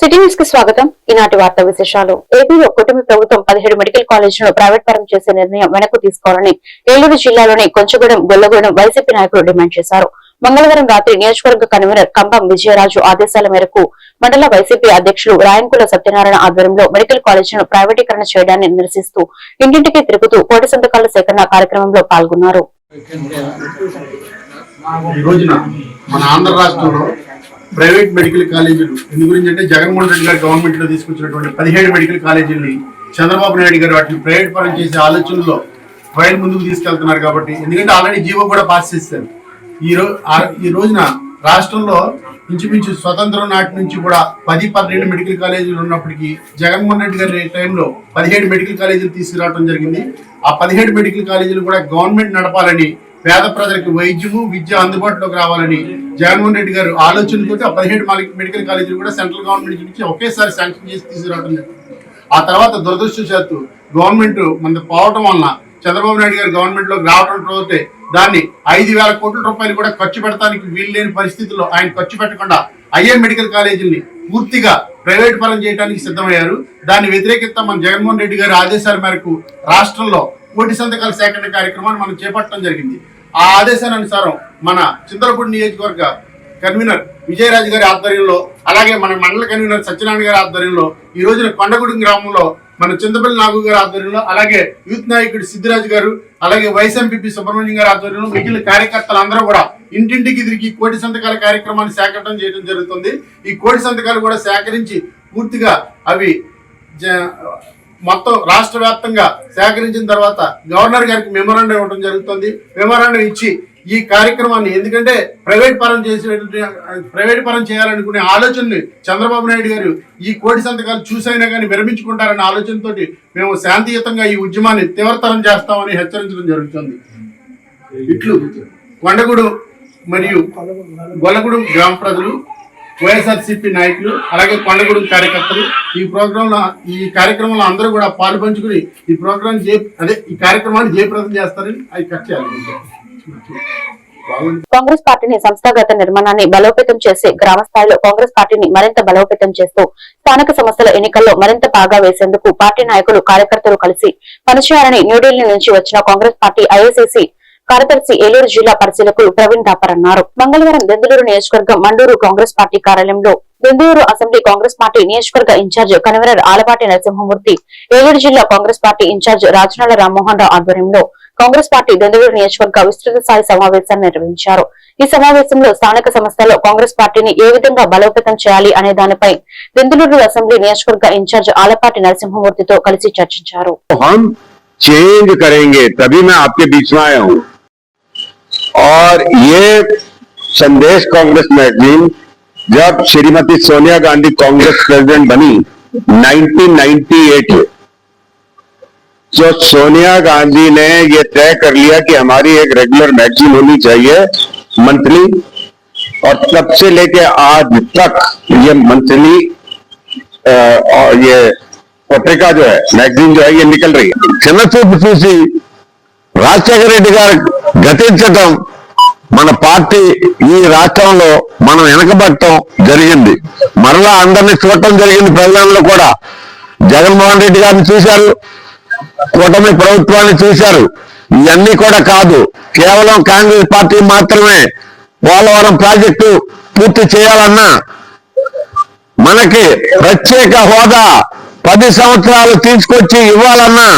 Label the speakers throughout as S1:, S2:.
S1: City న్యూస్కి స్వాగతం. ఈనాటి వార్తా విశేషాలు. ఏపీలో కుటుంబ ప్రభుత్వం పదిహేడు మెడికల్ కాలేజీలను ప్రైవేట్ పరం చేసే నిర్ణయం వెనక్కు తీసుకోవాలని ఏలూరు జిల్లాలోని కొంచగూడెం గొల్లగూడెం వైసీపీ నాయకులు డిమాండ్ చేశారు. మంగళవారం రాత్రి నియోజకవర్గ కన్వీనర్ కంబం విజయరాజు ఆదేశాల మేరకు మండల వైసీపీ అధ్యక్షులు రాయంకుల సత్యనారాయణ ఆధ్వర్యంలో మెడికల్ కాలేజీలను ప్రైవేటీకరణ చేయడాన్ని నిరసిస్తూ ఇంటింటికి తిరుగుతూ కోటి సంతకాల సేకరణ కార్యక్రమంలో పాల్గొన్నారు.
S2: ఈ రోజున మన ఆంధ్ర రాష్ట్రంలో ప్రైవేట్ మెడికల్ కాలేజీలు. ఎందు గురించి అంటే జగన్మోహన్ రెడ్డి గారు గవర్నమెంట్లో తీసుకొచ్చినటువంటి పదిహేడు మెడికల్ కాలేజీలని చంద్రబాబు నాయుడు గారు వాటిని ప్రైవేట్ పరం చేసే ఆలోచనలో ఫైల్ ముందుకు తీసుకెళ్తున్నారు కాబట్టి. ఎందుకంటే ఆల్రెడీ జీవో కూడా పాస్ చేశారు. ఈ రోజు ఈ రోజున రాష్ట్రంలో ఇంచుమించు స్వతంత్రం నాటి నుంచి కూడా పది పన్నెండు మెడికల్ కాలేజీలు ఉన్నప్పటికీ జగన్మోహన్ రెడ్డి గారి టైంలో పదిహేడు మెడికల్ కాలేజీలు తీసుకురావడం జరిగింది. ఆ పదిహేడు మెడికల్ కాలేజీలు కూడా గవర్నమెంట్ నడపాలని పేద ప్రజలకు వైద్యము విద్య అందుబాటులోకి రావాలని జగన్మోహన్ రెడ్డి గారు ఆలోచనతో ఆ పదిహేడు మెడికల్ కాలేజీలు కూడా సెంట్రల్ గవర్నమెంట్ నుంచి ఒకేసారి శాంక్షన్ చేసి తీసుకురావడం జరిగింది. ఆ తర్వాత దురదృష్టవశాత్తు గవర్నమెంట్ మన పోవటం వలన చంద్రబాబు నాయుడు గారు గవర్నమెంట్లో రావడం పోతే దాన్ని ఐదు వేల కోట్ల రూపాయలు కూడా ఖర్చు పెడతానికి వీలు లేని పరిస్థితుల్లో ఆయన ఖర్చు పెట్టకుండా ఐఏ మెడికల్ కాలేజీని పూర్తిగా ప్రైవేట్ పరం చేయడానికి సిద్ధమయ్యారు. దాన్ని వ్యతిరేకిస్తా మన జగన్మోహన్ రెడ్డి గారి ఆదేశాల మేరకు రాష్ట్రంలో కోటి సంతకాల సేకరణ కార్యక్రమాన్ని మనం చేపట్టడం జరిగింది. ఆ ఆదేశానుసారం మన చింతలపూడి నియోజకవర్గ కన్వీనర్ విజయరాజు గారి ఆధ్వర్యంలో అలాగే మన మండల కన్వీనర్ సత్యనారాయణ గారి ఆధ్వర్యంలో ఈ రోజున కొండగూడెం గ్రామంలో మన చింతపల్లి నాగు గారి ఆధ్వర్యంలో అలాగే యూత్ నాయకుడు సిద్ధిరాజు గారు అలాగే వైస్ ఎంపీ సుబ్రహ్మణ్యం గారి ఆధ్వర్యంలో మిగిలిన కార్యకర్తలు అందరూ కూడా ఇంటింటికి తిరిగి కోటి సంతకాల కార్యక్రమాన్ని సేకరణ చేయడం జరుగుతుంది. ఈ కోటి సంతకాలు కూడా సేకరించి పూర్తిగా అవి జ- మొత్తం రాష్ట్ర వ్యాప్తంగా సేకరించిన తర్వాత గవర్నర్ గారికి మెమోరాండం ఇవ్వడం జరుగుతుంది. మెమోరాండం ఇచ్చి ఈ కార్యక్రమాన్ని ఎందుకంటే ప్రైవేట్ పరం చేసే ప్రైవేట్ పరం చేయాలనుకునే ఆలోచనని చంద్రబాబు నాయుడు గారు ఈ కోటి సంతకాలు చూసైనా కానీ విరమించుకుంటారనే ఆలోచనతో మేము శాంతియుతంగా ఈ ఉద్యమాన్ని తీవ్రతరం చేస్తామని హెచ్చరించడం జరుగుతుంది. ఇట్లు కొండగూడు మరియు గొల్లగూడెం గ్రామ ప్రజలు వైఎస్ఆర్సీపీ నాయకులు అలాగే కొండగూడెం కార్యకర్తలు ఈ ప్రోగ్రామ్లో ఈ కార్యక్రమంలో అందరూ కూడా పాలు పంచుకుని ఈ ప్రోగ్రాం జయ అదే ఈ కార్యక్రమాన్ని జయప్రదం చేస్తారని అది కట్ చేయాలి.
S1: కాంగ్రెస్ పార్టీని సంస్థాగత నిర్మాణాన్ని బలోపేతం చేసి గ్రామ స్థాయిలో కాంగ్రెస్ పార్టీని మరింత బలోపేతం చేస్తూ స్థానిక సంస్థల ఎన్నికల్లో మరింత బాగా వేసేందుకు పార్టీ నాయకులు కార్యకర్తలు కలిసి పనిచేయాలని న్యూఢిల్లీ నుంచి వచ్చిన కాంగ్రెస్ పార్టీ ఐఐసిసి కార్యదర్శి ఏలూరు జిల్లా పరిశీలకులు ప్రవీణ్ దాపర్ అన్నారు. మంగళవారం దెందులూరు నియోజకవర్గం మండూరు కాంగ్రెస్ పార్టీ కార్యాలయంలో దెందులూరు అసెంబ్లీ కాంగ్రెస్ పార్టీ నియోజకవర్గ in charge convener Alapati Narasimhamurthy Eluru జిల్లా Congress party in charge Rajanala Rammohan Rao ఆధ్వర్యంలో కాంగ్రెస్ పార్టీ దెందులూరు నియోజకవర్గ విస్తృత స్థాయి సమావేశాన్ని నిర్వహించారు. ఈ సమావేశంలో స్థానిక సంస్థల్లో కాంగ్రెస్ పార్టీని ఏ విధంగా బలోపేతం చేయాలి అనే దానిపై దెందులూరు అసెంబ్లీ నియోజకవర్గ ఇన్ఛార్జ్ ఆలపాటి నరసింహమూర్తితో కలిసి చర్చించారు.
S3: చేంజ్ కరేంగే తభీ మే ఆప్కే బీచ్ మే ఆయా और ये संदेश कांग्रेस मैगजीन जब श्रीमती सोनिया गांधी कांग्रेस प्रेसिडेंट बनी 1998 में जो सोनिया गांधी ने ये तय कर लिया कि हमारी एक रेगुलर मैगजीन होनी चाहिए, मंथली, और तब से लेके आज तक ये मंथली और ये पत्रिका जो है मैगजीन जो है, ये निकल रही है। రాజశేఖర రెడ్డి గారు గతించటం మన పార్టీ ఈ రాష్ట్రంలో మనం వెనకబడటం జరిగింది. మరలా అందరినీ చూడటం జరిగింది. ప్రజలలో కూడా జగన్మోహన్ రెడ్డి గారిని చూశారు. కూటమి ప్రభుత్వాన్ని చూశారు. ఇవన్నీ కూడా కాదు. కేవలం కాంగ్రెస్ పార్టీ మాత్రమే పోలవరం ప్రాజెక్టు పూర్తి చేయాలన్నా మనకి ప్రత్యేక హోదా పది సంవత్సరాలు తీసుకొచ్చి ఇవ్వాలన్నా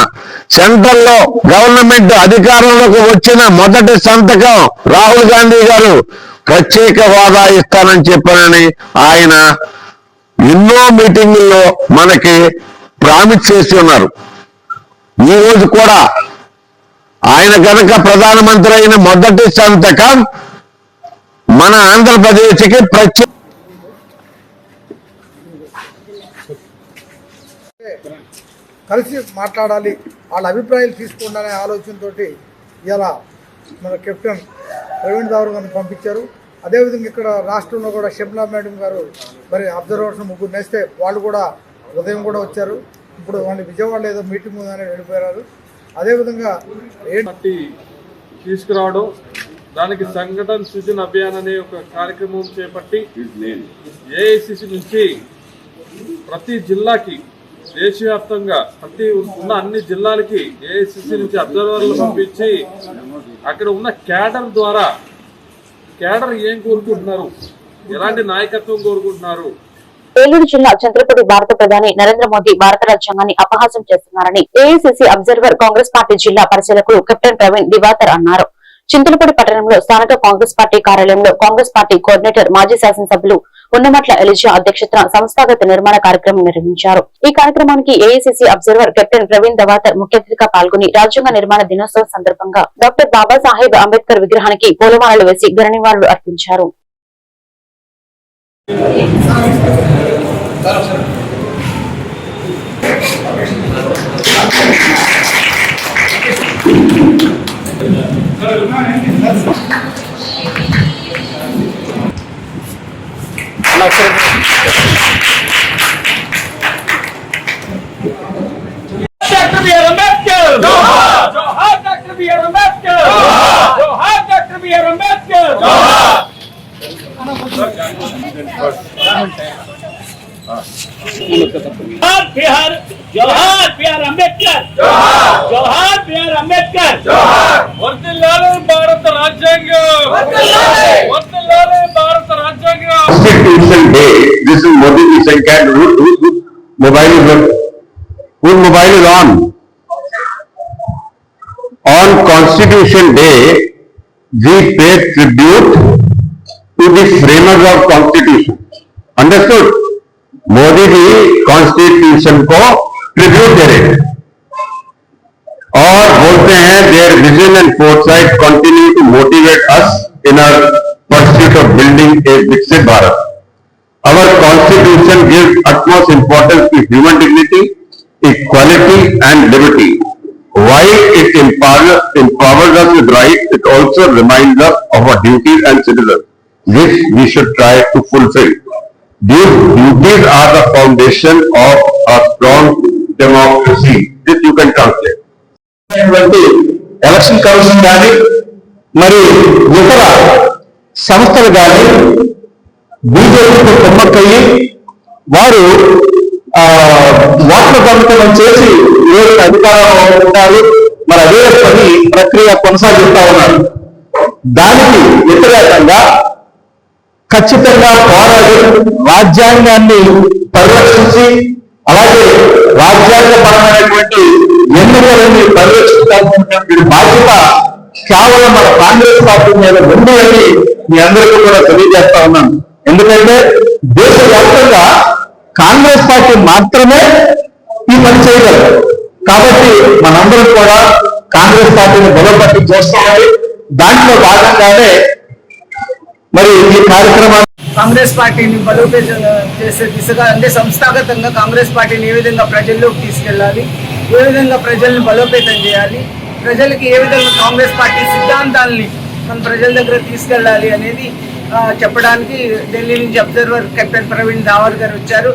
S3: సెంట్రల్లో గవర్నమెంట్ అధికారంలోకి వచ్చిన మొదటి సంతకం రాహుల్ గాంధీ గారు ప్రత్యేక హోదా ఇస్తానని చెప్పానని ఆయన ఎన్నో మీటింగుల్లో మనకి ప్రామిస్ చేసి ఉన్నారు. ఈ రోజు కూడా ఆయన కనుక ప్రధానమంత్రి అయిన మొదటి సంతకం మన ఆంధ్రప్రదేశ్కి ప్రత్యేక
S4: కలిసి మాట్లాడాలి వాళ్ళ అభిప్రాయాలు తీసుకుండాలనే ఆలోచనతో ఇలా మన కెప్టెన్ ప్రవీణ్ దావర్ గారిని పంపించారు. అదేవిధంగా ఇక్కడ రాష్ట్రంలో కూడా షబ్నా మేడం గారు మరి అబ్జర్వర్స్ ముగ్గురు నేస్తే వాళ్ళు కూడా ఉదయం కూడా వచ్చారు. ఇప్పుడు వాళ్ళు విజయవాడలో ఏదో మీటింగ్ ఉందని వెళ్ళిపోయారు. అదేవిధంగా ఏంటి
S5: తీసుకురావడం దానికి సంఘటన సృజన అభియాన్ అనే ఒక కార్యక్రమం చేపట్టి ఏఐసిసి నుంచి ప్రతి జిల్లాకి దేశవ్యాప్తంగా ప్రతి ఉన్న అన్ని జిల్లాలకి ఏఐసిసి నుంచి అబ్జర్వర్లు పంపించి అక్కడ ఉన్న క్యాడర్ ద్వారా క్యాడర్ ఏం కోరుకుంటున్నారు? ఎలాంటి నాయకత్వం కోరుకుంటున్నారు?
S1: ఏలూరు జిల్లా చంద్రపూడి భారత ప్రధాని నరేంద్ర మోదీ భారత రాజ్యాంగాన్ని అపహాసం చేస్తున్నారని ఏఐసిసి అబ్జర్వర్ కాంగ్రెస్ పార్టీ జిల్లా పరిశీలకులు కెప్టెన్ ప్రవీణ్ దివాకర్ అన్నారు. చింతలపూడి పట్టణంలో స్థానిక కాంగ్రెస్ పార్టీ కార్యాలయంలో కాంగ్రెస్ పార్టీ కోఆర్డినేటర్ మాజీ శాసనసభ్యులు ఉన్నమట్ల ఎలిజా అధ్యక్షతన సంస్థాగత నిర్మాణ కార్యక్రమం నిర్వహించారు. ఈ కార్యక్రమానికి AICC observer captain Praveen Davatar ముఖ్య అతిథిగా పాల్గొని రాజ్యాంగ నిర్మాణ దినోత్సవం సందర్భంగా డాక్టర్ బాబాసాహెబ్ అంబేద్కర్ విగ్రహానికి పూలమాలలు వేసి ఘన నివాళులు అర్పించారు.
S6: Dr. B. Ambedkar! Johar! Johar Dr. B. Ambedkar! Johar! Johar Dr. B. Ambedkar! Johar! Johar Bihar! Johar Bihar Ambedkar! Johar! Johar Johar!
S3: Position थे दिस इज़ मोदी की संख्या mobile mobile is on on constitution day we pay tribute to the framers of constitution understood Modi ji constitution को tribute दे रहे और बोलते हैं their vision and forth continue to motivate us in our pursuit of building a Viksit Bharat. Our constitution gives utmost importance to human dignity, equality and liberty. While it empowers, empowers us with rights, it also reminds us of our duties and citizens, which we should try to fulfill. These duties are the foundation of a strong democracy. This you can translate.
S7: ఉన్నటువంటి election commission కానీ మరి ఇతర సంస్థలు కానీ బీజేపీతో కొమ్మక్కయ్యి వారు ఆ, ఓట్ల దొంగతనం చేసి ఈరోజు అధికారంలో ఉంటారు మరి అదే పని ప్రక్రియ కొనసాగిస్తా ఉన్నారు. దానికి వ్యతిరేకంగా ఖచ్చితంగా పోరాడి రాజ్యాంగాన్ని పరిరక్షించి అలాగే రాజ్యాంగపరమైనటువంటి ఎన్నికలని పరిరక్షించాల్సినటువంటి బాధ్యత కేవలం మన కాంగ్రెస్ పార్టీ మీద ఉంది అని మీ అందరికీ కూడా తెలియజేస్తా ఉన్నాను. ఎందుకంటే దేశవ్యాప్తంగా కాంగ్రెస్ పార్టీ మాత్రమే ఈ పని చేయగలరు కాబట్టి మనందరం కూడా కాంగ్రెస్ పార్టీని బలోపేతం చేస్తామని దాంట్లో భాగంగానే మరి ఈ కార్యక్రమాన్ని
S8: కాంగ్రెస్ పార్టీని బలోపేతం చేసే దిశగా అంటే సంస్థాగతంగా కాంగ్రెస్ పార్టీని ఏ విధంగా ప్రజల్లోకి తీసుకెళ్ళాలి ఏ విధంగా ప్రజల్ని బలోపేతం చేయాలి ప్రజలకి ఏ విధంగా కాంగ్రెస్ పార్టీ సిద్ధాంతాలని మన ప్రజల దగ్గర తీసుకెళ్ళాలి అనేది చెప్పడానికి ఢిల్లీ నుంచి అబ్జర్వర్ కెప్టెన్ ప్రవీణ్ దావర్ గారు వచ్చారు.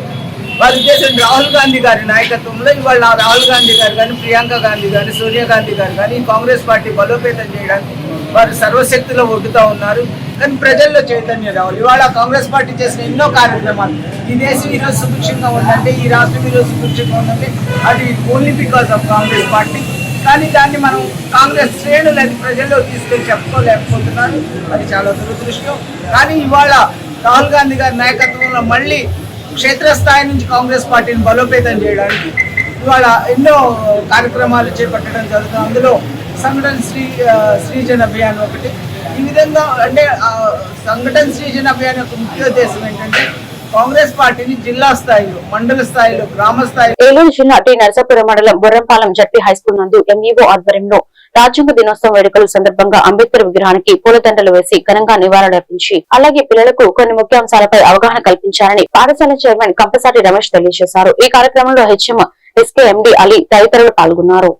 S8: వారి ఉద్దేశం రాహుల్ గాంధీ గారి నాయకత్వంలో ఇవాళ రాహుల్ గాంధీ గారు కానీ ప్రియాంక గాంధీ కానీ సోనియా గాంధీ గారు కానీ కాంగ్రెస్ పార్టీ బలోపేతం చేయడానికి వారు సర్వశక్తిలో ఒడ్డుతూ ఉన్నారు. కానీ ప్రజల్లో చైతన్య రావాలి. ఇవాళ కాంగ్రెస్ పార్టీ చేసిన ఎన్నో కార్యక్రమాలు ఈ దేశం ఈరోజు సుభిక్షంగా ఉందంటే ఈ రాష్ట్రం ఈరోజు సుభిక్షంగా ఉందంటే అది only because of Congress party కానీ దాన్ని మనం కాంగ్రెస్ శ్రేణులు అది ప్రజల్లో తీసుకెళ్ళి చెప్పుకోలేకపోతున్నారు. అది చాలా దురదృష్టం. కానీ ఇవాళ రాహుల్ గాంధీ గారి నాయకత్వంలో మళ్ళీ క్షేత్రస్థాయి నుంచి కాంగ్రెస్ పార్టీని బలోపేతం చేయడానికి ఇవాళ ఎన్నో కార్యక్రమాలు చేపట్టడం జరుగుతుంది. అందులో సంఘటన శ్రీ శ్రీజన్ అభియాన్ ఒకటి. ఈ విధంగా అంటే సంఘటన శ్రీజన్ అభియాన్ యొక్క ముఖ్య ఉద్దేశం ఏంటంటే కాంగ్రెస్ పార్టీని జిల్లా స్థాయిలో మండల స్థాయిలో గ్రామ స్థాయిలో.
S1: ఏలూరు జిల్లా టి నరసాపురం మండలం బుర్రంపాలెం జడ్పీ హైస్కూల్ నందు ఎంఈఓ ఆధ్వర్యంలో రాజ్యాంగ దినోత్సవం వేడుకల సందర్భంగా అంబేద్కర్ విగ్రహానికి పూలదండలు వేసి ఘనంగా నివాళులర్పించి అలాగే పిల్లలకు కొన్ని ముఖ్యాంశాలపై అవగాహన కల్పించారని పాఠశాల చైర్మన్ కంపసాటి రమేష్ తెలియజేశారు. ఈ కార్యక్రమంలో హెచ్ఎం ఎస్కే ఎండి అలీ తదితరులు పాల్గొన్నారు.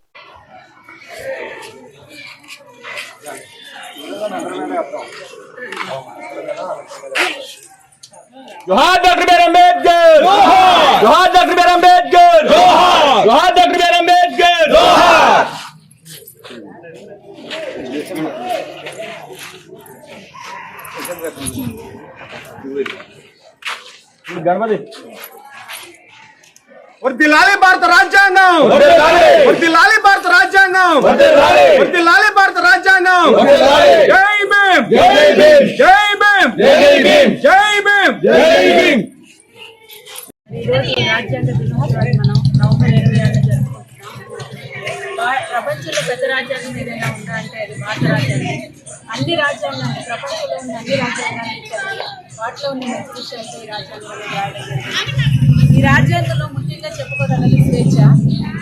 S6: जोहार डॉक्टर बी आर अम्बेडकर जोहार डॉक्टर बी आर अम्बेडकर जोहार doctor B R Ambedkar Ganapati
S9: వర్దిల్లాలి భారత రాజ్యాంగం
S6: వర్ధిల్లాలి.
S9: వర్దిల్లాలి భారత రాజ్యాంగం
S6: వర్ధిల్లాలి.
S9: వర్దిల్లాలి భారత రాజ్యాంగం
S6: వర్ధిల్లాలి.
S9: జై భీమ్
S6: జై భీమ్.
S9: జై భీమ్
S6: జై భీమ్.
S9: జై భీమ్
S6: జై భీమ్
S10: ఈరోజు రాజ్యాంగ దినోత్సవాన్ని మనం నవంబర్ ఇరవై ఆరు భా- ప్రపంచంలో పెద్ద రాజ్యాంగం ఏదైనా ఉందా అంటే అది భారత రాజ్యాంగం అన్ని రాజ్యాంగాలు ప్రపంచంలో ఉన్న అన్ని రాజ్యాంగాలు వాటిలో ఉన్న మంచి విషయాలతో ఈ రాజ్యాంగంలో రాయడం ఈ రాజ్యాంగంలో ముఖ్యంగా చెప్పుకోదన్నది స్వేచ్ఛ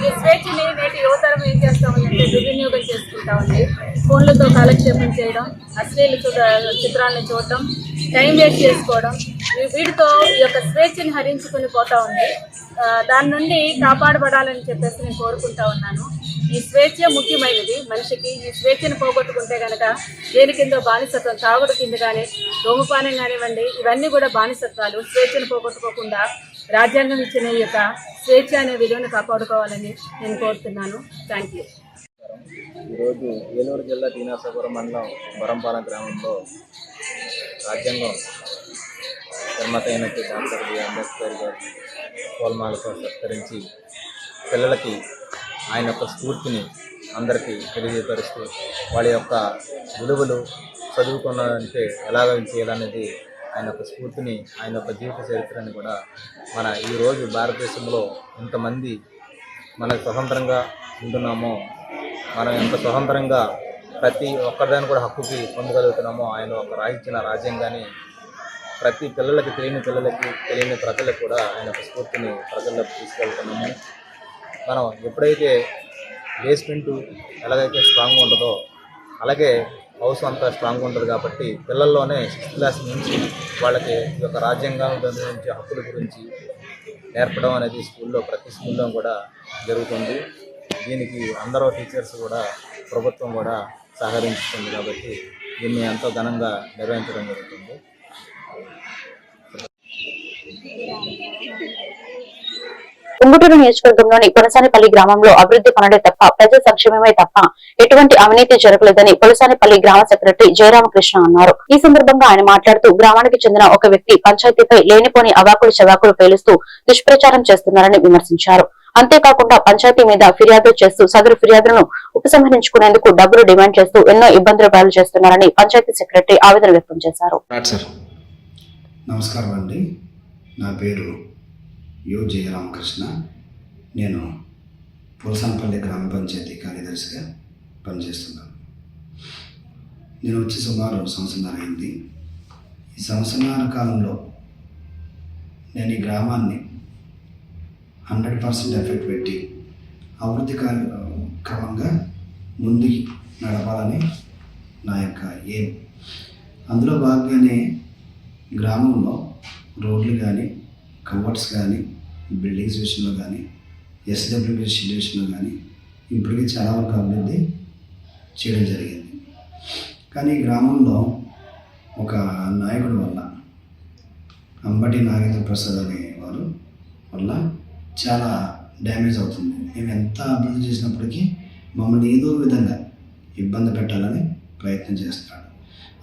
S10: ఈ స్వేచ్ఛని నేటి యువతరం ఏం చేస్తాము అంటే దుర్వినియోగం చేసుకుంటా ఉంది ఫోన్లతో కాలక్షేపం చేయడం అశ్లీల చిత్రాలను చూడడం టైం వేస్ట్ చేసుకోవడం వీటితో ఈ యొక్క స్వేచ్ఛని హరించుకుని పోతా ఉంది. దాని నుండి కాపాడబడాలని చెప్పేసి నేను కోరుకుంటా ఉన్నాను. ఈ స్వేచ్ఛ ముఖ్యమైనది. మనిషికి ఈ స్వేచ్ఛను పోగొట్టుకుంటే కనుక దేని కింద బానిసత్వం తాగుడు కింద కానీ ధూమపానం కానివ్వండి ఇవన్నీ కూడా బానిసత్వాలు. స్వేచ్ఛను పోగొట్టుకోకుండా రాజ్యాంగం ఇచ్చిన ఈ యొక్క స్వేచ్ఛ అనే విలువను కాపాడుకోవాలని నేను కోరుతున్నాను. Thank you.
S11: ఈరోజు ఏలూరు జిల్లా దీనాసాపురం మండలం వరంపాల గ్రామంలో రాజ్యాంగం నిర్మాత అయినట్టు డాక్టర్ బి. అంబేద్కర్ గారు పూలమాలతో సత్కరించి పిల్లలకి ఆయన యొక్క స్ఫూర్తిని అందరికీ తెలియపరుస్తూ వాళ్ళ యొక్క విలువలు చదువుకున్నారంటే ఎలాగ చేయాలనేది ఆయన యొక్క స్ఫూర్తిని ఆయన యొక్క జీవిత చరిత్రని కూడా మన ఈరోజు భారతదేశంలో ఇంతమంది మనకు స్వతంత్రంగా ఉంటున్నామో మనం ఎంత స్వతంత్రంగా ప్రతి ఒక్కరిదాన్ని కూడా హక్కుకి పొందగలుగుతున్నామో ఆయన ఒక రాయించిన రాజ్యాంగాన్ని ప్రతి పిల్లలకి తెలియని పిల్లలకి తెలియని ప్రజలకు కూడా ఆయన స్ఫూర్తిని ప్రజల్లోకి తీసుకెళ్తున్నాము. మనం ఎప్పుడైతే బేస్మెంట్ ఎలాగైతే స్ట్రాంగ్ ఉంటుందో అలాగే హౌస్ అంతా స్ట్రాంగ్ ఉంటుంది కాబట్టి పిల్లల్లోనే సిక్స్త్ క్లాస్ నుంచి వాళ్ళకి ఈ యొక్క రాజ్యాంగం గురించి హక్కుల గురించి నేర్పడం అనేది స్కూల్లో ప్రతి స్కూల్లో కూడా జరుగుతుంది. దీనికి అందరూ టీచర్స్ కూడా ప్రభుత్వం కూడా సహకరిస్తుంది కాబట్టి దీన్ని ఎంతో ఘనంగా నిర్వహించడం జరుగుతుంది.
S1: ఉంగుటూరు నియోజకవర్గంలోని కొనసానిపల్లి గ్రామంలో అభివృద్ధి పనులే తప్ప ప్రజా సంక్షేమమే తప్ప ఎటువంటి అవినీతి జరగలేదని కొలసానిపల్లి గ్రామ సెక్రటరీ జయరామకృష్ణ అన్నారు. ఈ సందర్భంగా ఆయన మాట్లాడుతూ గ్రామానికి చెందిన ఒక వ్యక్తి పంచాయతీపై లేనిపోని అవాకులు చవాకులు పేలుస్తూ దుష్ప్రచారం చేస్తున్నారని విమర్శించారు. అంతేకాకుండా పంచాయతీ మీద ఫిర్యాదు చేస్తూ సదరు ఫిర్యాదులను ఉపసంహరించుకునేందుకు డబ్బులు డిమాండ్ చేస్తూ ఎన్నో ఇబ్బందులు పాలు చేస్తున్నారని పంచాయతీ సెక్రటరీ ఆవేదన వ్యక్తం చేశారు.
S12: నమస్కారం అండి. నా పేరు యు జయరామకృష్ణ. నేను పులసనపల్లి గ్రామ పంచాయతీ కార్యదర్శిగా పనిచేస్తున్నాను. నేను వచ్చి సుమారు సంవత్సరం అయింది. ఈ సంవత్సరాల కాలంలో నేను ఈ గ్రామాన్ని హండ్రెడ్ పర్సెంట్ ఎఫెక్ట్ పెట్టి అభివృద్ధి కార్య- క్రమంగా ముందుకు నడపాలని నా యొక్క ఏం. అందులో భాగంగానే గ్రామంలో రోడ్లు కానీ కవర్స్ కానీ బిల్డింగ్స్ విషయంలో కానీ ఎస్డబ్ల్యూబీ షెడ్ విషయంలో కానీ ఇప్పటికీ చాలా వరకు అభివృద్ధి చేయడం జరిగింది. కానీ గ్రామంలో ఒక నాయకుడు వల్ల అంబటి నాగేంద్ర ప్రసాద్ అనే వారు వల్ల చాలా డ్యామేజ్ అవుతుంది. మేము ఎంత అభివృద్ధి చేసినప్పటికీ మమ్మల్ని ఏదో విధంగా ఇబ్బంది పెట్టాలని ప్రయత్నం చేస్తున్నాడు.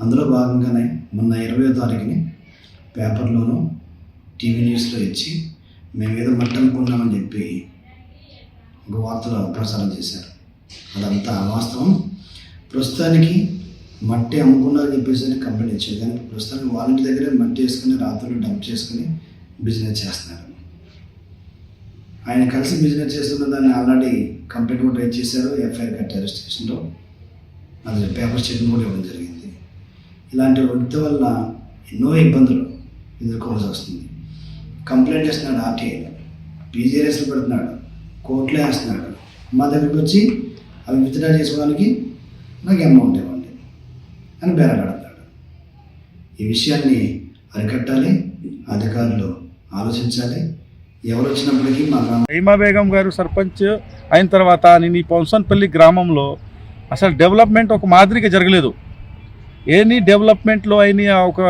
S12: అందులో భాగంగానే మొన్న ఇరవయో తారీఖుని పేపర్లోనూ టీవీ న్యూస్లో ఇచ్చి మేము ఏదో మట్టి చెప్పి ఒక వార్తలో ప్రసారం చేశారు. అదంతా అవాస్తవం ప్రస్తుతానికి మట్టి అమ్ముకున్నారని చెప్పేసి కంప్లైంట్ ఇచ్చారు. కానీ ప్రస్తుతానికి వాళ్ళ దగ్గరే మట్టి వేసుకుని రాత్రులు డంప్ చేసుకుని బిజినెస్ చేస్తున్నారు. ఆయన కలిసి బిజినెస్ చేస్తున్న దాన్ని ఆల్రెడీ కంప్లైంట్ కూడా రైజ్ చేశారు. ఎఫ్ఐఆర్ కట్టారు స్టేషన్లో. అది పేపర్ స్టేట్మెంట్ కూడా ఇవ్వడం జరిగింది. ఇలాంటి వ్యక్తి వల్ల ఎన్నో ఇబ్బందులు ఎదుర్కోవాల్సి వస్తుంది. కంప్లైంట్ చేస్తున్నాడు ఆర్టీఐలో పీజీఆర్ఎస్లు పెడుతున్నాడు. కోర్టులో వేస్తున్నాడు. మా దగ్గరికి వచ్చి అవి విత్డ్రా చేసుకోవడానికి నాకు అమౌంట్ ఇవ్వండి అని బేరగాడతాడు ఈ విషయాన్ని అరికట్టాలి అధికారులు ఆలోచించాలి. ఎవరు వచ్చినప్పటికీ మా గ్రామం
S5: హైమా బేగం గారు సర్పంచ్ అయిన తర్వాత నేను ఈ పొంసన్పల్లి గ్రామంలో అసలు డెవలప్మెంట్ ఒక మాదిరిగా జరగలేదు. ఎనీ డెవలప్మెంట్లో అయిన ఒక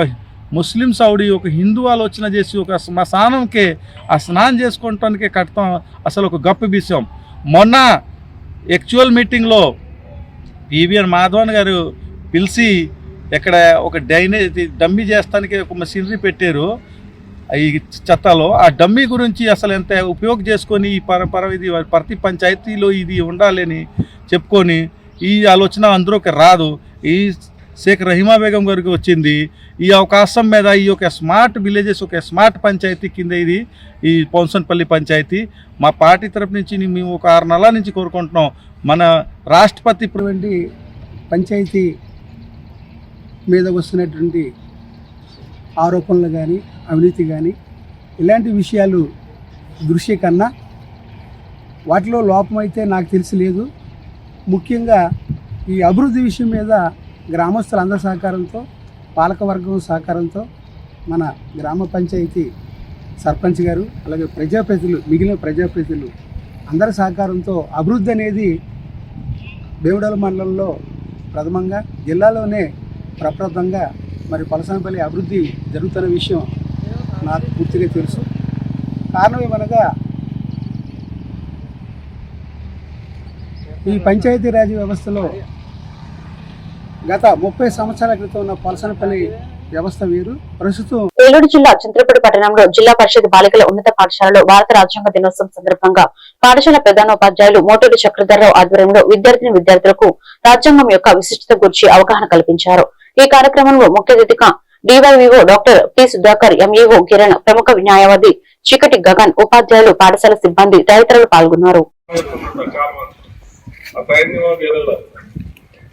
S5: ముస్లిం సౌడి ఒక హిందూ ఆలోచన చేసి ఒక స్మశానంకే ఆ స్నానం చేసుకోవటానికే కడతాం అసలు ఒక గొప్ప విషయం. మొన్న యాక్చువల్ మీటింగ్లో పివిఎన్ మాధవన్ గారు పిలిచి ఇక్కడ ఒక డైనే డమ్మీ చేస్తానికి ఒక మెషినరీ పెట్టారు. ఈ చెత్తలో ఆ డమ్మీ గురించి అసలు ఎంత ఉపయోగం చేసుకొని ఈ పరపర ఇది ప్రతి పంచాయతీలో ఇది ఉండాలని చెప్పుకొని ఈ ఆలోచన అందరూ రాదు. ఈ షేక్ రహీమా బేగం గారికి వచ్చింది. ఈ అవకాశం మీద ఈ యొక్క స్మార్ట్ విలేజెస్ ఒక స్మార్ట్ పంచాయతీ కింద ఇది ఈ పౌన్సన్పల్లి పంచాయతీ. మా పార్టీ తరపు నుంచి మేము ఒక ఆరు నెలల నుంచి కోరుకుంటున్నాం. మన రాష్ట్రపతి
S4: ఇటువంటి పంచాయతీ మీద వస్తున్నటువంటి ఆరోపణలు కానీ అవినీతి కానీ ఇలాంటి విషయాలు దృశ్య కన్నా వాటిలో లోపమైతే నాకు తెలిసి లేదు. ముఖ్యంగా ఈ అభివృద్ధి విషయం మీద గ్రామస్తులందరి సహకారంతో పాలకవర్గం సహకారంతో మన గ్రామ పంచాయతీ సర్పంచ్ గారు అలాగే ప్రజాప్రతినిధులు మిగిలిన ప్రజాప్రతినిధులు అందరి సహకారంతో అభివృద్ధి అనేది బేవుడల మండలంలో ప్రథమంగా జిల్లాలోనే ప్రప్రథంగా మరి పలసానపల్లి అభివృద్ధి జరుగుతున్న విషయం నాకు పూర్తిగా తెలుసు. కారణం ఏమనగా ఈ పంచాయతీరాజ్ వ్యవస్థలో గత ముప్పై సంవత్సరాల క్రితం ఉన్న పలసనపల్లి వ్యవస్థ వేరు. ప్రస్తుతం
S1: ఏలూరు జిల్లా చింతలపూడి పట్టణంలో జిల్లా పరిషత్ బాలికల ఉన్నత పాఠశాలలో భారత రాజ్యాంగ దినోత్సవం సందర్భంగా పాఠశాల ప్రధానోపాధ్యాయులు మోటూరి చక్రధర్రావు ఆధ్వర్యంలో విద్యార్థిని విద్యార్థులకు రాజ్యాంగం యొక్క విశిష్టత గురించి అవగాహన కల్పించారు. ఈ కార్యక్రమంలో ముఖ్య అతిథిగా DYVO doctor P Sudhakar MEO Kiran ప్రముఖ న్యాయవాది చికటి గగన్ ఉపాధ్యాయులు పాఠశాల సిబ్బంది తదితరులు పాల్గొన్నారు.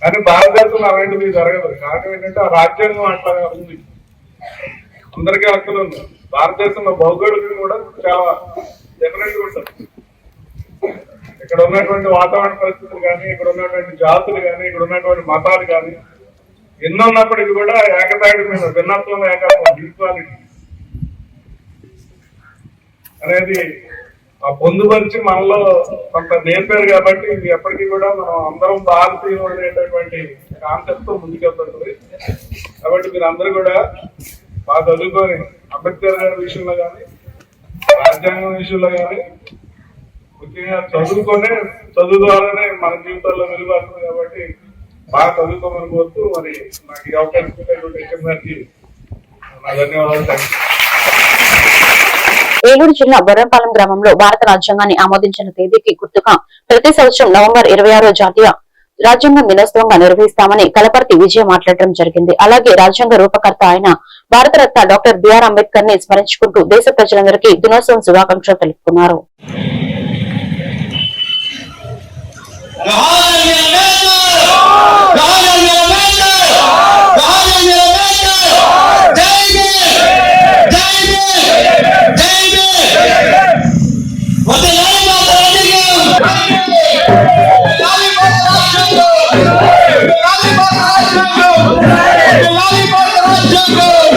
S13: కానీ భారతదేశంలో అలాంటిది జరగదు. కారణం ఏంటంటే ఆ రాజ్యాంగం అట్లా ఉంది అందరికీ హక్కులు ఉంది. భారతదేశంలో భౌగోళికం కూడా చాలా డిఫరెంట్ ఉంటుంది ఇక్కడ ఉన్నటువంటి వాతావరణ పరిస్థితులు కానీ ఇక్కడ ఉన్నటువంటి జాతులు కానీ ఇక్కడ ఉన్నటువంటి మతాలు కానీ ఎన్నో ఉన్నప్పటికీ కూడా ఏకతాటి మీద భిన్నత్వం ఏకత్వం ఈక్వాలిటీ అనేది ఆ పొందుపరిచి మనలో కొంత నేర్పారు కాబట్టి ఇది ఎప్పటికీ కూడా మనం అందరం భారతీయులు అనేటటువంటి కాన్సెప్ట్తో ముందుకెళ్తుంది. కాబట్టి మీరు అందరూ కూడా బాగా చదువుకొని అంబేద్కర్ గారి విషయంలో కానీ రాజ్యాంగం విషయంలో కానీ ముఖ్యంగా చదువుకొనే చదువు ద్వారానే మన జీవితాల్లో వెలువడుతుంది కాబట్టి బాగా చదువుకోమని కోరుతూ మరి నాకు ఈ అవకాశం ఇచ్చినటువంటి హెచ్ఎం గారికి నా ధన్యవాదాలు. థ్యాంక్
S1: ఏలూరు జిల్లా బొర్రంపాలెం గ్రామంలో భారత రాజ్యాంగాన్ని ఆమోదించిన తేదీకి గుర్తుగా ప్రతి సంవత్సరం నవంబర్ ఇరవై ఆరో జాతీయ రాజ్యాంగం దినోత్సవంగా నిర్వహిస్తామని కలపర్తి విజయ మాట్లాడటం జరిగింది. అలాగే రాజ్యాంగ రూపకర్త అయిన భారతరత్న డాక్టర్ బిఆర్ అంబేద్కర్ని స్మరించుకుంటూ దేశ ప్రజలందరికీ దినోత్సవం శుభాకాంక్షలు తెలుపుకున్నారు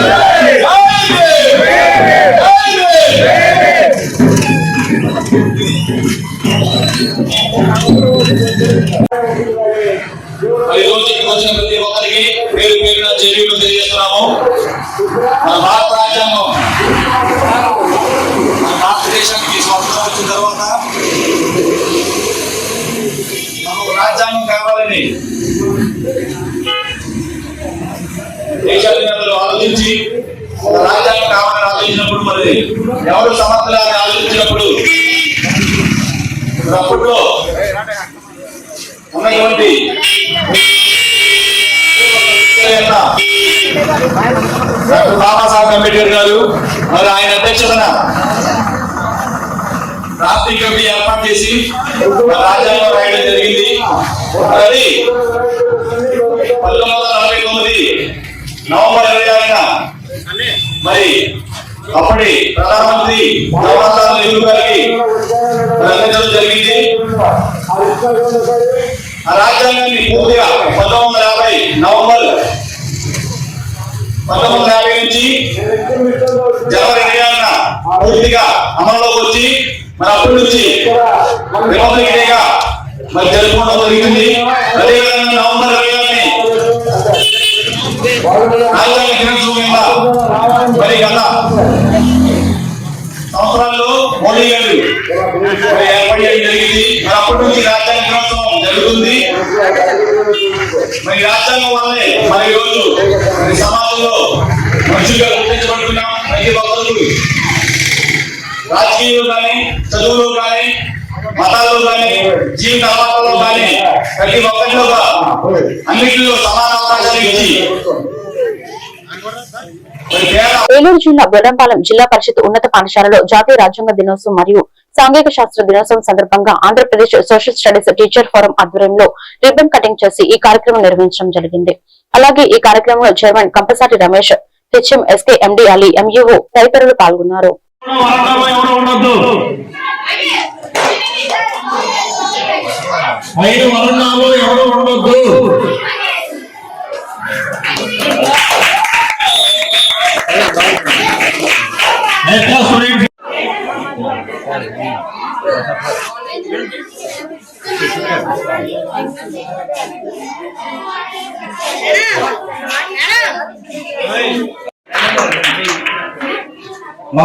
S14: మరి మరి ఆయన అధ్యక్షతన రాష్ట్రీయ కమిటీ ఏర్పాటు చేసి రాజ్యాంగం రాయడం జరిగింది. మరి పంతొమ్మిది వందల నలభై తొమ్మిది నవంబర్ ఇరవై ఆరున మరి అప్పటి ప్రధానమంత్రి జవహర్లాల్ నెహ్రూ గారికి మరి జరిగింది. ఆ రాజ్యాంగాన్ని పూర్తిగా పంతొమ్మిది వందల యాభై నవంబర్ పంతొమ్మిది యాభై నుంచి జనవరి ఇరవై పూర్తిగా అమల్లోకి వచ్చి మరి అప్పటి నుంచి రిపబ్లిక్ డేగా మరి జరుపుకోవడం జరిగింది. అదేవిధంగా నవంబర్ ఇరవై ఆరుని రాజ్యాంగ దినోత్సవంగా మరి గత సంవత్సరాల్లో మోడీ గారు మరి జరిగింది. మరి అప్పటి నుంచి రాజ్యాంగ దినోత్సవం జరుగుతుంది. మరి రాజ్యాంగం వల్లే మరి ఈరోజు మరి సమాజంలో మనుషులుగా గుర్తించబడుతున్నాం ప్రతి ఒక్కరు రాజకీయంలో కానీ చదువులో కానీ మతాల్లో కానీ జీవిత అలవాట్లలో కానీ ప్రతి ఒక్కరిలో అన్నింటిలో సమాన అవకాశాలు ఇచ్చి
S1: ఏలూరు జిల్లా బొడంపాలెం జిల్లా పరిషత్ ఉన్నత పాఠశాలలో జాతీయ రాజ్యాంగ దినోత్సవం మరియు సాంఘిక శాస్త్ర దినోత్సవం సందర్భంగా Andhra Pradesh social studies teacher forum ఆధ్వర్యంలో రిబ్బన్ కటింగ్ చేసి ఈ కార్యక్రమం నిర్వహించడం జరిగింది. అలాగే ఈ కార్యక్రమంలో chairman Kampasati Ramesh HM SK MD Ali MEO తదితరులు పాల్గొన్నారు.
S6: ఐదు వర్ణాలు ఎవరు ఉండొద్దు.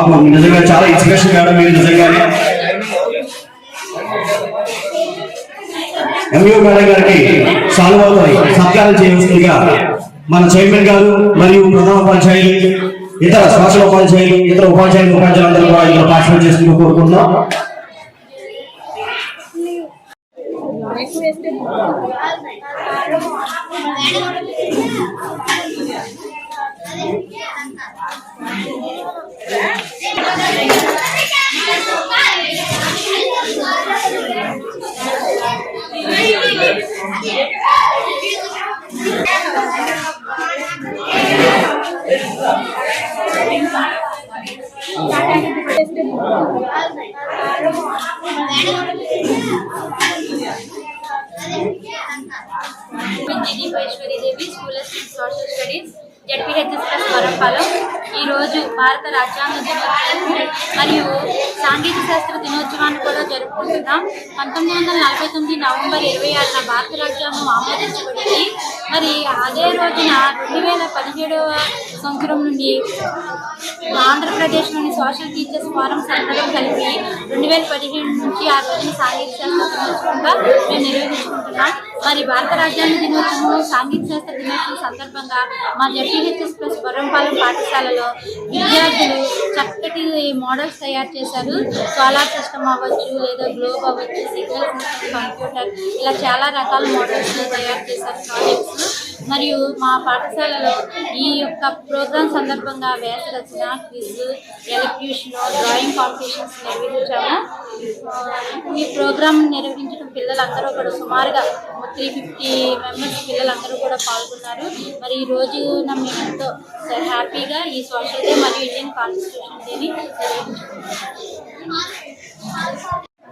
S7: మాకు నిజంగా చాలా ఇన్స్పిరేషన్ కావడం మీరు నిజంగానే ఎంయూ మేడం గారికి సాల్వాతో సత్కారం చేయవలసిందిగా మన చైర్మన్ గారు మరియు ప్రధాన ఉపాధ్యాయులు ఇతర శాసన ఉపాధ్యాయులు ఇతర ఉపాధ్యాయులు ఉపాధ్యాయులందరూ కూడా ఇక్కడ పార్టిసిపేట్ చేస్తూ కోరుకుంటున్నాం
S15: Thank you. Yeah. రాజ్యాంగ దినోత్సవం మరియు సాంఘిక శాస్త్ర దినోత్సవాన్ని కూడా జరుపుకుంటున్నాం. పంతొమ్మిది వందల నలభై తొమ్మిది నవంబర్ ఇరవై ఆరున భారత రాజ్యాంగం ఆమోదించబడింది. మరి అదే రోజున రెండు వేల పదిహేడవ సంవత్సరం నుండి ఆంధ్రప్రదేశ్లోని సోషల్ టీచర్స్ ఫారం అందరం కలిపి రెండు వేల పదిహేడు నుంచి ఆ రోజున సాంఘిక శాస్త్ర దినోత్సవంగా మేము నిర్వహించుకుంటున్నాం. మరి భారత రాజ్యాంగ దినోత్సవం సాంఘిక శాస్త్ర దినోత్సవం సందర్భంగా మా జడ్పీహెచ్ఎస్ ప్లస్ వరంపాలెం పాఠశాలలో విద్యార్థులు చక్కటి మోడల్స్ తయారు చేశారు. సోలార్ సిస్టమ్ అవ్వచ్చు లేదా గ్లోబ్ అవ్వచ్చు సిగ్నల్ సిస్టమ్ కంప్యూటర్ ఇలా చాలా రకాల మోడల్స్ తయారు చేశారు ప్రాజెక్ట్స్ మరియు మా పాఠశాలలో ఈ యొక్క ప్రోగ్రాం సందర్భంగా వేస రచన క్విజ్ ఎలక్యూషన్ డ్రాయింగ్ కాంపిటీషన్స్ నిర్వహించాము. ఈ ప్రోగ్రాం నిర్వహించడం పిల్లలందరూ కూడా సుమారుగా త్రీ ఫిఫ్టీ మెంబర్స్ పిల్లలందరూ కూడా పాల్గొన్నారు. మరి ఈ రోజు మేము ఎంతో హ్యాపీగా ఈ సోషల్ డే మరియు ఇండియన్ కాన్స్టిట్యూషన్ డేని నిర్వహించుకుంటున్నాం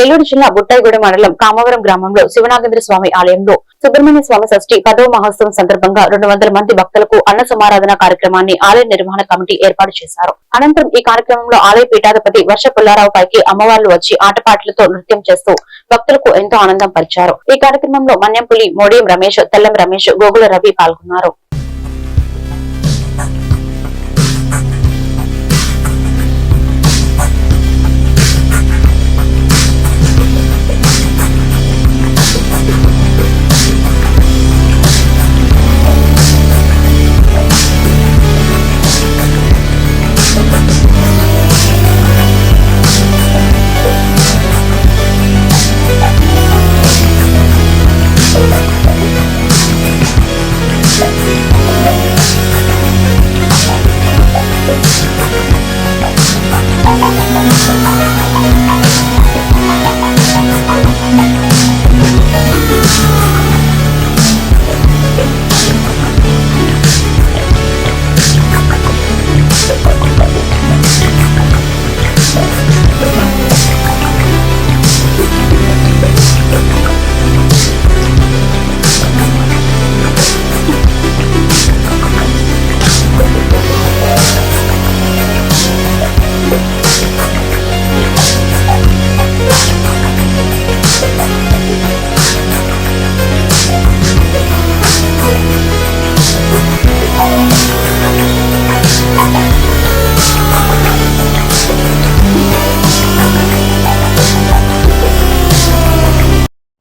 S1: ఏలూరు జిల్లా బుట్టాయిగూడ మండలం కామవరం గ్రామంలో శివనాగేంద్ర స్వామి ఆలయంలో సుబ్రహ్మణ్య స్వామి షష్ఠి పదవ మహోత్సవం సందర్భంగా రెండు వందల మంది భక్తులకు అన్న సమారాధన కార్యక్రమాన్ని ఆలయ నిర్వహణ కమిటీ ఏర్పాటు చేశారు. అనంతరం ఈ కార్యక్రమంలో ఆలయ పీఠాధిపతి వర్ష పుల్లారావు పైకి అమ్మవార్లు వచ్చి ఆటపాటలతో నృత్యం చేస్తూ భక్తులకు ఎంతో ఆనందం పరిచారు. ఈ కార్యక్రమంలో మన్యంపులి మోడియం రమేష్ తెల్లం రమేష్ గోగుల రవి పాల్గొన్నారు.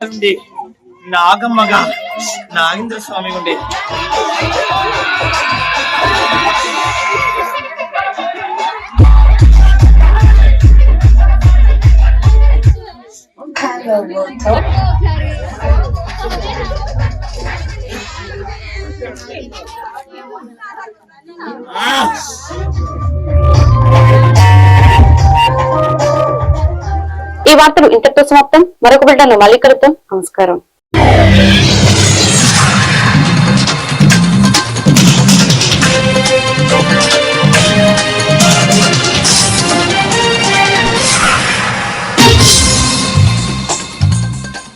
S16: ఉండి నాగమ్మగా నాగేంద్ర స్వామి ఉండే
S1: ఈ వార్తలు ఇంతటితో సమాప్తం. మరొక బిడ్డను మళ్ళీ కలుపుతాం నమస్కారం.